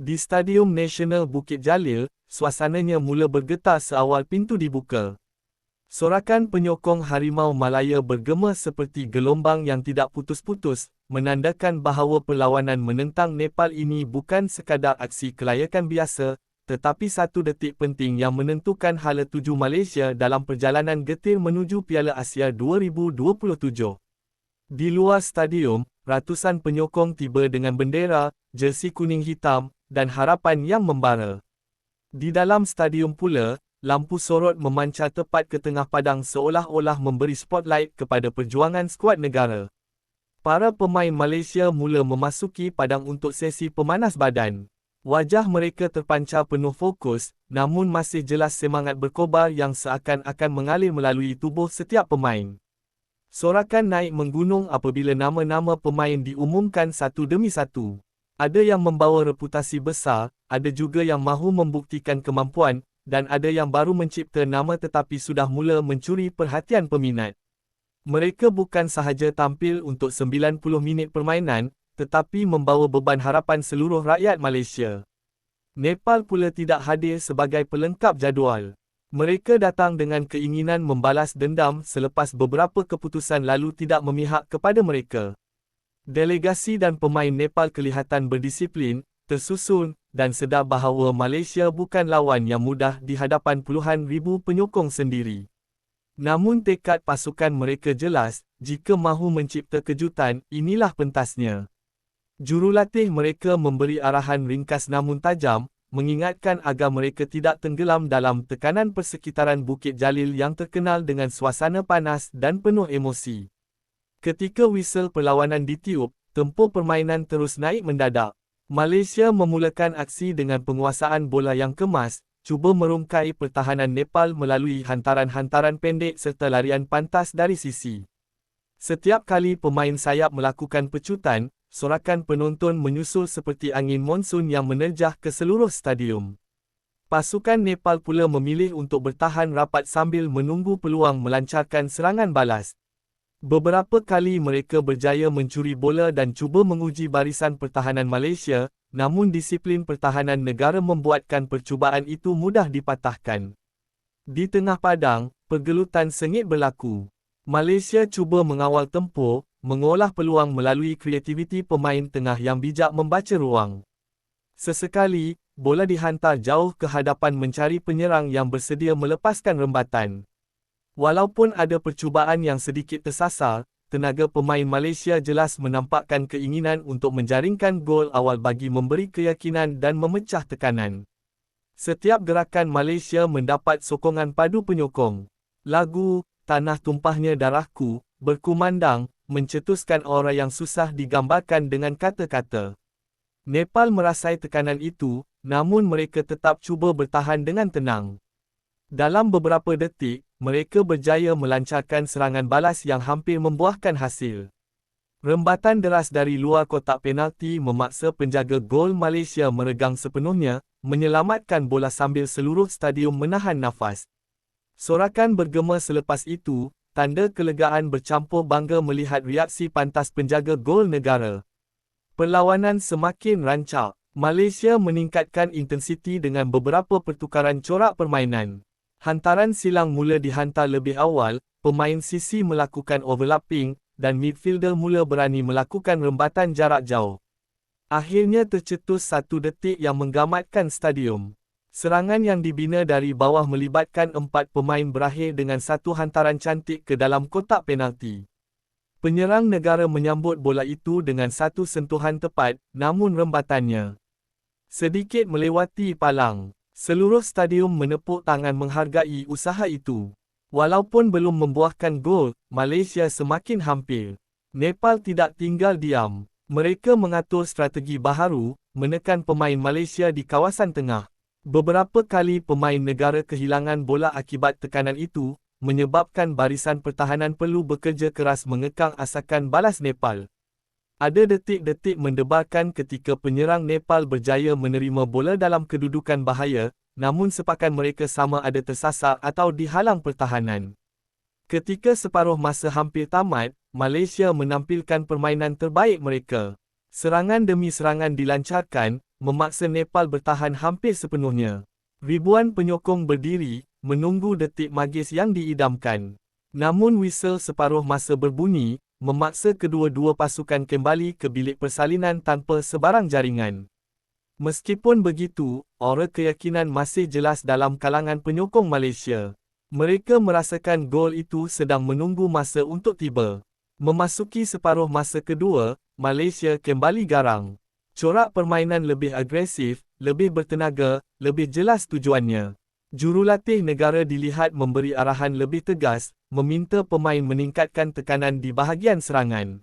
Di Stadium Nasional Bukit Jalil, suasananya mula bergetar seawal pintu dibuka. Sorakan penyokong Harimau Malaya bergema seperti gelombang yang tidak putus-putus, menandakan bahawa perlawanan menentang Nepal ini bukan sekadar aksi kelayakan biasa, tetapi satu detik penting yang menentukan hala tuju Malaysia dalam perjalanan getir menuju Piala Asia 2027. Di luar stadium, ratusan penyokong tiba dengan bendera, jersey kuning hitam, dan harapan yang membara. Di dalam stadium pula, lampu sorot memancar tepat ke tengah padang seolah-olah memberi spotlight kepada perjuangan skuad negara. Para pemain Malaysia mula memasuki padang untuk sesi pemanas badan. Wajah mereka terpancar penuh fokus, namun masih jelas semangat berkobar yang seakan-akan mengalir melalui tubuh setiap pemain. Sorakan naik menggunung apabila nama-nama pemain diumumkan satu demi satu. Ada yang membawa reputasi besar, ada juga yang mahu membuktikan kemampuan, dan ada yang baru mencipta nama tetapi sudah mula mencuri perhatian peminat. Mereka bukan sahaja tampil untuk 90 minit permainan, tetapi membawa beban harapan seluruh rakyat Malaysia. Nepal pula tidak hadir sebagai pelengkap jadual. Mereka datang dengan keinginan membalas dendam selepas beberapa keputusan lalu tidak memihak kepada mereka. Delegasi dan pemain Nepal kelihatan berdisiplin, tersusun, dan sedar bahawa Malaysia bukan lawan yang mudah di hadapan puluhan ribu penyokong sendiri. Namun tekad pasukan mereka jelas, jika mahu mencipta kejutan, inilah pentasnya. Jurulatih mereka memberi arahan ringkas namun tajam, mengingatkan agar mereka tidak tenggelam dalam tekanan persekitaran Bukit Jalil yang terkenal dengan suasana panas dan penuh emosi. Ketika wisel perlawanan ditiup, tempoh permainan terus naik mendadak. Malaysia memulakan aksi dengan penguasaan bola yang kemas, cuba merungkai pertahanan Nepal melalui hantaran-hantaran pendek serta larian pantas dari sisi. Setiap kali pemain sayap melakukan pecutan, sorakan penonton menyusul seperti angin monsun yang menerjah ke seluruh stadium. Pasukan Nepal pula memilih untuk bertahan rapat sambil menunggu peluang melancarkan serangan balas. Beberapa kali mereka berjaya mencuri bola dan cuba menguji barisan pertahanan Malaysia, namun disiplin pertahanan negara membuatkan percubaan itu mudah dipatahkan. Di tengah padang, pergelutan sengit berlaku. Malaysia cuba mengawal tempoh, mengolah peluang melalui kreativiti pemain tengah yang bijak membaca ruang. Sesekali, bola dihantar jauh ke hadapan mencari penyerang yang bersedia melepaskan rembatan. Walaupun ada percubaan yang sedikit tersasar, tenaga pemain Malaysia jelas menampakkan keinginan untuk menjaringkan gol awal bagi memberi keyakinan dan memecah tekanan. Setiap gerakan Malaysia mendapat sokongan padu penyokong. Lagu, Tanah Tumpahnya Darahku, berkumandang, mencetuskan aura yang susah digambarkan dengan kata-kata. Nepal merasai tekanan itu, namun mereka tetap cuba bertahan dengan tenang. Dalam beberapa detik, mereka berjaya melancarkan serangan balas yang hampir membuahkan hasil. Rembatan deras dari luar kotak penalti memaksa penjaga gol Malaysia meregang sepenuhnya, menyelamatkan bola sambil seluruh stadium menahan nafas. Sorakan bergema selepas itu, tanda kelegaan bercampur bangga melihat reaksi pantas penjaga gol negara. Perlawanan semakin rancak. Malaysia meningkatkan intensiti dengan beberapa pertukaran corak permainan. Hantaran silang mula dihantar lebih awal, pemain sisi melakukan overlapping, dan midfielder mula berani melakukan rembatan jarak jauh. Akhirnya tercetus satu detik yang menggamatkan stadium. Serangan yang dibina dari bawah melibatkan empat pemain berakhir dengan satu hantaran cantik ke dalam kotak penalti. Penyerang negara menyambut bola itu dengan satu sentuhan tepat, namun rembatannya sedikit melewati palang. Seluruh stadium menepuk tangan menghargai usaha itu. Walaupun belum membuahkan gol, Malaysia semakin hampir. Nepal tidak tinggal diam. Mereka mengatur strategi baharu, menekan pemain Malaysia di kawasan tengah. Beberapa kali pemain negara kehilangan bola akibat tekanan itu, menyebabkan barisan pertahanan perlu bekerja keras mengekang asakan balas Nepal. Ada detik-detik mendebarkan ketika penyerang Nepal berjaya menerima bola dalam kedudukan bahaya, namun sepakan mereka sama ada tersasar atau dihalang pertahanan. Ketika separuh masa hampir tamat, Malaysia menampilkan permainan terbaik mereka. Serangan demi serangan dilancarkan, memaksa Nepal bertahan hampir sepenuhnya. Ribuan penyokong berdiri, menunggu detik magis yang diidamkan. Namun whistle separuh masa berbunyi, memaksa kedua-dua pasukan kembali ke bilik persalinan tanpa sebarang jaringan. Meskipun begitu, aura keyakinan masih jelas dalam kalangan penyokong Malaysia. Mereka merasakan gol itu sedang menunggu masa untuk tiba. Memasuki separuh masa kedua, Malaysia kembali garang. Corak permainan lebih agresif, lebih bertenaga, lebih jelas tujuannya. Jurulatih negara dilihat memberi arahan lebih tegas, meminta pemain meningkatkan tekanan di bahagian serangan.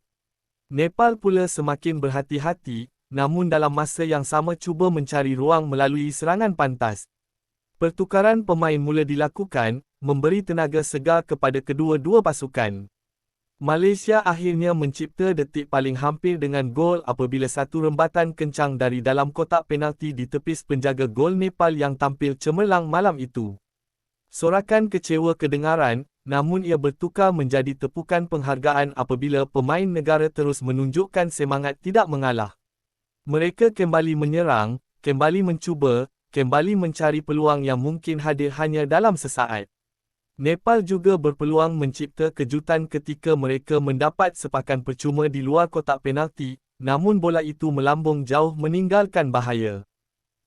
Nepal pula semakin berhati-hati, namun dalam masa yang sama cuba mencari ruang melalui serangan pantas. Pertukaran pemain mula dilakukan, memberi tenaga segar kepada kedua-dua pasukan. Malaysia akhirnya mencipta detik paling hampir dengan gol apabila satu rembatan kencang dari dalam kotak penalti ditepis penjaga gol Nepal yang tampil cemerlang malam itu. Sorakan kecewa kedengaran, namun ia bertukar menjadi tepukan penghargaan apabila pemain negara terus menunjukkan semangat tidak mengalah. Mereka kembali menyerang, kembali mencuba, kembali mencari peluang yang mungkin hadir hanya dalam sesaat. Nepal juga berpeluang mencipta kejutan ketika mereka mendapat sepakan percuma di luar kotak penalti, namun bola itu melambung jauh meninggalkan bahaya.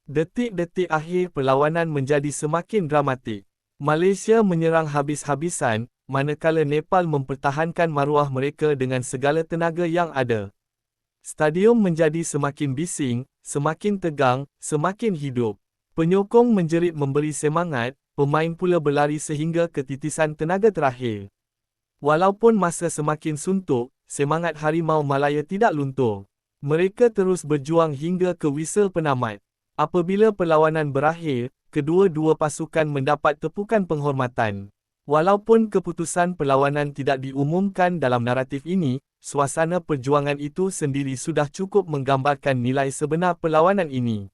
Detik-detik akhir perlawanan menjadi semakin dramatik. Malaysia menyerang habis-habisan, manakala Nepal mempertahankan maruah mereka dengan segala tenaga yang ada. Stadium menjadi semakin bising, semakin tegang, semakin hidup. Penyokong menjerit memberi semangat, pemain pula berlari sehingga ketitisan tenaga terakhir. Walaupun masa semakin suntuk, semangat Harimau Malaya tidak luntur. Mereka terus berjuang hingga ke whistle penamat. Apabila perlawanan berakhir, kedua-dua pasukan mendapat tepukan penghormatan. Walaupun keputusan perlawanan tidak diumumkan dalam naratif ini, suasana perjuangan itu sendiri sudah cukup menggambarkan nilai sebenar perlawanan ini.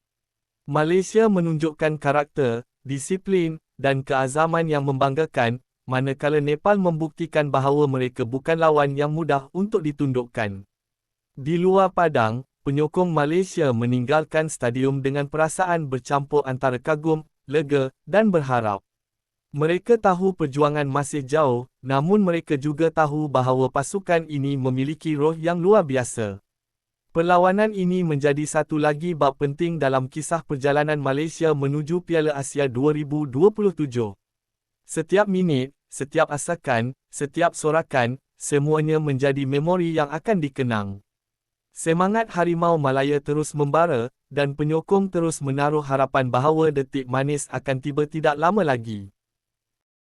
Malaysia menunjukkan karakter, disiplin, dan keazaman yang membanggakan, manakala Nepal membuktikan bahawa mereka bukan lawan yang mudah untuk ditundukkan. Di luar padang, penyokong Malaysia meninggalkan stadium dengan perasaan bercampur antara kagum, lega, dan berharap. Mereka tahu perjuangan masih jauh, namun mereka juga tahu bahawa pasukan ini memiliki roh yang luar biasa. Perlawanan ini menjadi satu lagi bab penting dalam kisah perjalanan Malaysia menuju Piala Asia 2027. Setiap minit, setiap asakan, setiap sorakan, semuanya menjadi memori yang akan dikenang. Semangat Harimau Malaya terus membara, dan penyokong terus menaruh harapan bahawa detik manis akan tiba tidak lama lagi.